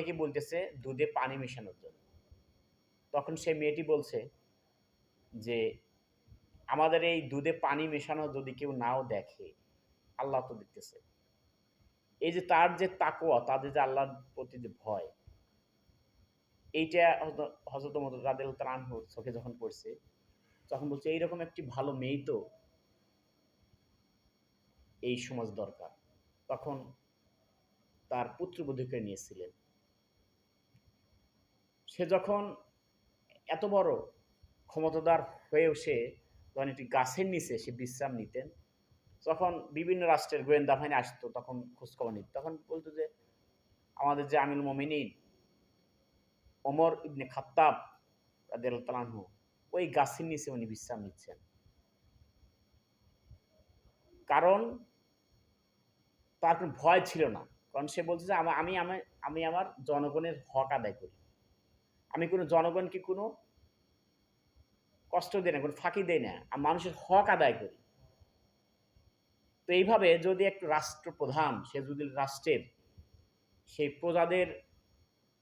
মেয়েকে বলতেছে, দুধে পানি মেশানোর জন্য। তখন সেই মেয়েটি বলছে যে, আমাদের এই দুধে পানি মেশানো যদি কেউ নাও দেখে, আল্লাহ তো দেখতেছে। এই যে তার যে তাকোয়া তাদের যে আল্লাহর প্রতি যে ভয়, এইটা হজরত রাদেল তানহুর চোখে যখন পড়ছে, তখন বলছে, এইরকম একটি ভালো মেয়ে তো এই সমাজ দরকার। তখন তার পুত্রবধূকে নিয়েছিলেন সে যখন এত বড় ক্ষমতাদার হয়েও সে যখন একটি গাছের নিচে সে বিশ্রাম নিতেন যখন বিভিন্ন রাষ্ট্রের গোয়েন্দা বাহিনী আসতো, তখন খোঁজখবর নিত। তখন বলতো যে, আমাদের যে আমিল মমিনিন, ওমর ইবনে খাত্তাব রাদের তালানহু ওই গাছের নিচে উনি বিশ্রাম নিচ্ছেন। কারণ তার কোনো ভয় ছিল না। কারণ সে বলছে যে, আমা- আমি আমি আমার জনগণের হক আদায় করি। আমি কোনো জনগণকে কোনো কষ্ট দেয় না, কোনো ফাঁকি দেয় না আর মানুষের হক আদায় করি। তো এইভাবে যদি একটু রাষ্ট্রপ্রধান, সে যদি রাষ্ট্রের সেই প্রজাদের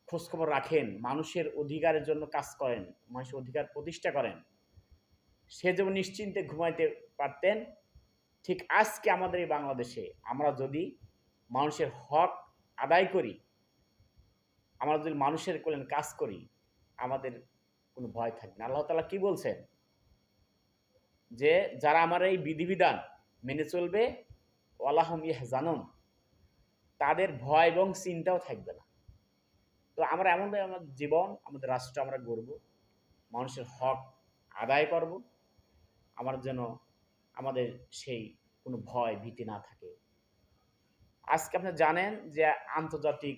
খোঁজখবর রাখেন, মানুষের অধিকারের জন্য কাজ করেন, মানুষের অধিকার প্রতিষ্ঠা করেন, সে যেমন নিশ্চিন্তে ঘুমাইতে পারতেন, ঠিক আজকে আমাদের এই বাংলাদেশে আমরা যদি মানুষের হক আদায় করি, আমরা যদি মানুষের কল্যাণ কাজ করি আমাদের কোনো ভয় থাকবে না। আল্লাহ তালা কি বলছেন? যে যারা আমার এই বিধিবিধান মেনে চলবে, ওয়ালাহম জানুন তাদের ভয় এবং চিন্তাও থাকবে না। তো আমরা এমন আমাদের জীবন, আমাদের রাষ্ট্র আমরা গড়ব, মানুষের হক আদায় করব, আমার যেন আমাদের সেই কোনো ভয় ভীতি না থাকে। আজকে আপনি জানেন যে আন্তর্জাতিক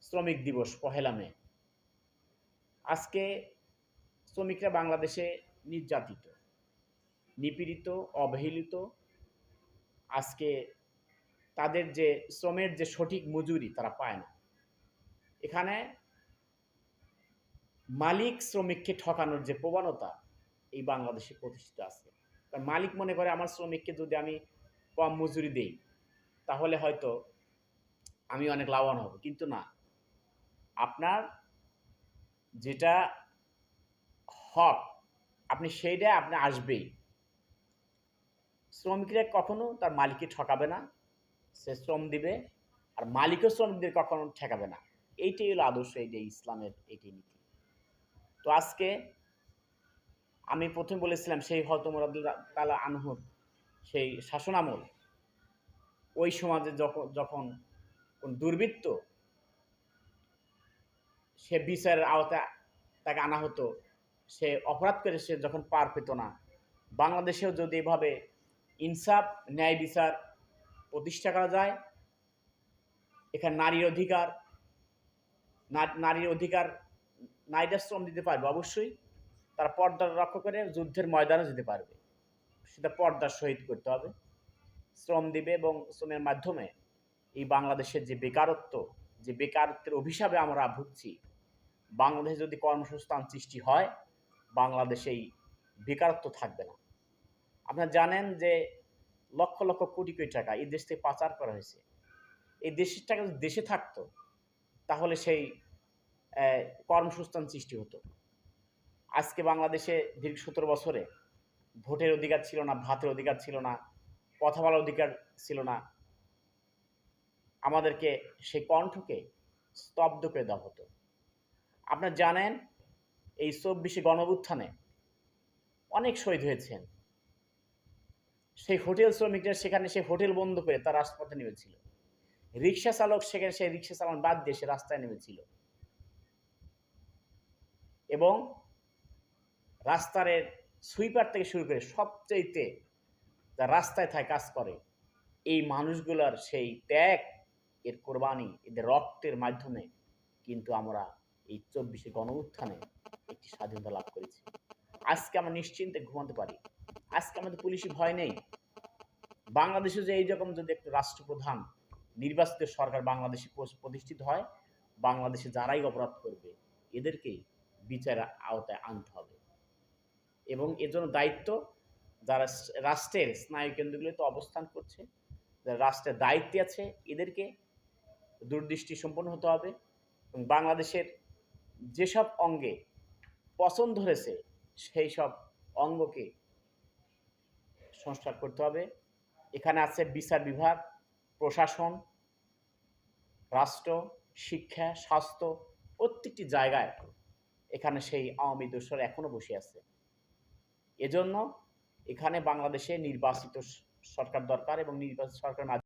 শ্রমিক দিবস, পহেলা মে। আজকে শ্রমিকরা বাংলাদেশে নির্যাতিত, নিপীড়িত, অবহেলিত। আজকে তাদের যে শ্রমের যে সঠিক মজুরি তারা পায় না। এখানে মালিক শ্রমিককে ঠকানোর যে প্রবণতা এই বাংলাদেশে প্রতিষ্ঠিত আছে। কারণ মালিক মনে করে, আমার শ্রমিককে যদি আমি কম মজুরি দেই, তাহলে হয়তো আমি অনেক লাভবান হব। কিন্তু না। আপনার যেটা হক, আপনি সেইটা আপনি আসবেই। শ্রমিকরা কখনো তার মালিককে ঠকাবে না, সে শ্রম দিবে, আর মালিকও শ্রমিকদের কখনো ঠেকাবে না। এইটাই হলো আদর্শ, এইটাই ইসলামের, এইটাই নীতি। তো আজকে আমি প্রথম বলেছিলাম, সেই হতমর তালা আনহুর সেই শাসনামল, ওই সমাজে যখন যখন কোন দুর্বৃত্ত সে বিচারের আওতায় তাকে আনা হতো। সে অপরাধ করে সে যখন পার পেত না। বাংলাদেশেও যদি এভাবে ইনসাফ, ন্যায় বিচার প্রতিষ্ঠা করা যায়, এখানে নারীর অধিকার নারীর অধিকার নারীরা শ্রম দিতে পারবে অবশ্যই, তারা পর্দার রক্ষা করে যুদ্ধের ময়দানে যেতে পারবে। সেটা পর্দার সহিত করতে হবে। শ্রম দিবে এবং শ্রমের মাধ্যমে এই বাংলাদেশের যে বেকারত্ব, যে বেকারত্বের অভিশাপে আমরা ভুগছি বাংলাদেশে যদি কর্মসংস্থান সৃষ্টি হয় বাংলাদেশে এই বেকারত্ব থাকবে না। আপনারা জানেন যে লক্ষ লক্ষ কোটি কোটি টাকা এই দেশ থেকে পাচার করা হয়েছে। এই দেশের টাকা যদি দেশে থাকতো, তাহলে সেই কর্মসংস্থান সৃষ্টি হতো। আজকে বাংলাদেশে দীর্ঘ সতেরো বছরে ভোটের অধিকার ছিল না, ভাতের অধিকার ছিল না, কথা বলার অধিকার ছিল না। আমাদেরকে সেই কণ্ঠকে স্তব্ধ করে দেওয়া হতো। আপনারা জানেন, এই চব্বিশে গণবুত্থানে অনেক শহীদ হয়েছেন। সেই হোটেল শ্রমিকরা সেখানে সেই হোটেল বন্ধ করে তার রাজপথে নেমেছিল। রিক্সা চালক সেখানে সেই রিক্সা চালান বাদ দিয়ে সে রাস্তায় নেমেছিল। এবং রাস্তার সুইপার থেকে শুরু করে সবচাইতে যারা রাস্তায় থাকে কাজ করে, এই মানুষগুলোর সেই ত্যাগ, এর কোরবানি, এদের রক্তের মাধ্যমে কিন্তু আমরা এই চব্বিশে গণ উত্থানে একটি স্বাধীনতা লাভ করেছি। আজকে আমরা নিশ্চিন্তে ঘুমাতে পারি। আজকে আমাদের পুলিশি ভয় নেই। বাংলাদেশে যে এইরকম যদি একটু রাষ্ট্রপ্রধান নির্বাচিত সরকার বাংলাদেশে প্রতিষ্ঠিত হয়, বাংলাদেশে যারাই অপরাধ করবে, এদেরকেই বিচারের আওতায় আনতে হবে। এবং এর জন্য দায়িত্ব যারা রাষ্ট্রের স্নায়ু কেন্দ্রগুলোতে অবস্থান করছে, যারা রাষ্ট্রের দায়িত্বে আছে, এদেরকে দূরদৃষ্টি সম্পন্ন হতে হবে। এবং বাংলাদেশের যেসব অঙ্গে পছন্দ ধরেছে সেই সব অঙ্গকে সংস্কার করতে হবে। এখানে আছে বিচার বিভাগ, প্রশাসন, রাষ্ট্র, শিক্ষা, স্বাস্থ্য, প্রত্যেকটি জায়গায় এখানে সেই আওয়ামী দোসর এখনও বসে আছে। এজন্য এখানে বাংলাদেশে নির্বাচিত সরকার দরকার এবং নির্বাচিত সরকার